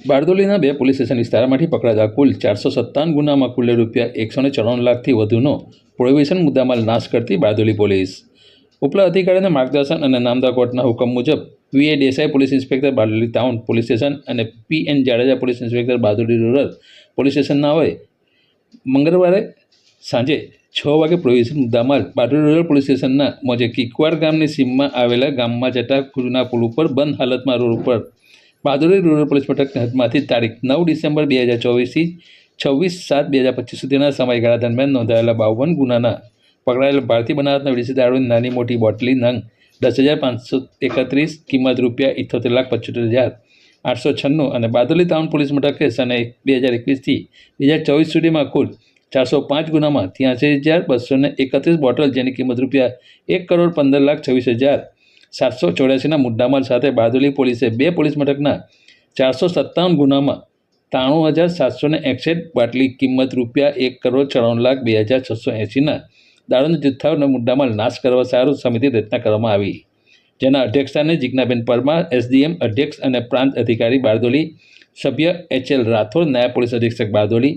બારડોલીના બે police station વિસ્તારમાંથી પકડાતા કુલ ચારસો સત્તાવન ગુનામાં કુલ રૂપિયા એકસો ને ચોરાણું લાખથી વધુનો પ્રોહિબિશન મુદ્દામાલ નાશ કરતી બારડોલી પોલીસ. ઉપલા અધિકારીના માર્ગદર્શન અને નામદા કોર્ટના હુકમ મુજબ V A Desai police inspector Bardoli town police station અને P N Jadeja police inspector Bardoli rural police સ્ટેશનના હોય. મંગળવારે સાંજે છ વાગે પ્રોહિબિશન મુદ્દામાલ બારડોલી રૂરલ પોલીસ સ્ટેશનના મોજે કિકવાર ગામની સીમમાં આવેલા ગામમાં જતા જૂના પુલ ઉપર બંધ હાલતમાં રોડ ઉપર બારડોલી રૂરલ પોલીસ મથકની હદમાંથી તારીખ નવ ડિસેમ્બર બે હજાર ચોવીસથી છવ્વીસ સાત બે હજાર પચીસ સુધીના સમયગાળા દરમિયાન નોંધાયેલા બાવન ગુનાના પકડાયેલા ભારતીય બનાવટના વિદેશી દારૂની નાની મોટી બોટલી નંગ દસ હજાર પાંચસો એકત્રીસ, કિંમત રૂપિયા ઇઠ્યોતેર લાખ પચોતેર હજાર આઠસો છન્નું અને બારડોલી ટાઉન પોલીસ મથકે સને બે હજાર એકવીસથી બે હજાર ચોવીસ સુધીમાં કુલ ચારસો પાંચ ગુનામાં ત્યાંસી હજાર બસો એકત્રીસ બોટલ જેની કિંમત રૂપિયા એક કરોડ પંદર લાખ છવ્વીસ હજાર સાતસો ચોર્યાસીના મુદ્દામાલ સાથે બારડોલી પોલીસે બે પોલીસ મથકના ચારસો સત્તાવન ગુનામાં ત્રાણું હજાર સાતસો ને એકસઠ બાટલી કિંમત રૂપિયા એક કરોડ ચોરાણું લાખ બે હજાર છસો એંસીના દારૂના જથ્થાઓના મુદ્દામાલ નાશ કરવા સારું સમિતિ રચના કરવામાં આવી. જેના અધ્યક્ષસ્થાને જિજ્ઞાબેન પરમાર, એસડીએમ અધ્યક્ષ અને પ્રાંત અધિકારી બારદોલી સભ્ય એચ એલ રાઠોડ, નાયબ પોલીસ અધિક્ષક Bardoli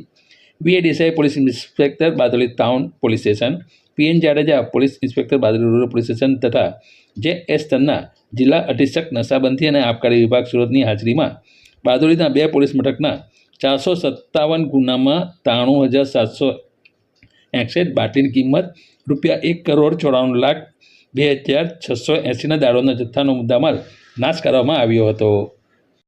વીએડીસીઆઈ police inspector Bardoli town police station P N Jadeja police inspector Bardoli rural police station તથા જે એસ તન્ના જિલ્લા અધિક્ષક નશાબંધી અને આબકારી વિભાગ સુરતની હાજરીમાં બારદોલીના બે પોલીસ મથકના ચારસો સત્તાવન ગુનામાં ત્રાણું હજાર સાતસો એકસઠ બાટલીની કિંમત રૂપિયા એક કરોડ ચોરાણું લાખ બે હજાર છસો એંસીના દારૂના જથ્થાનો મુદ્દામાલ નાશ કરવામાં આવ્યો હતો.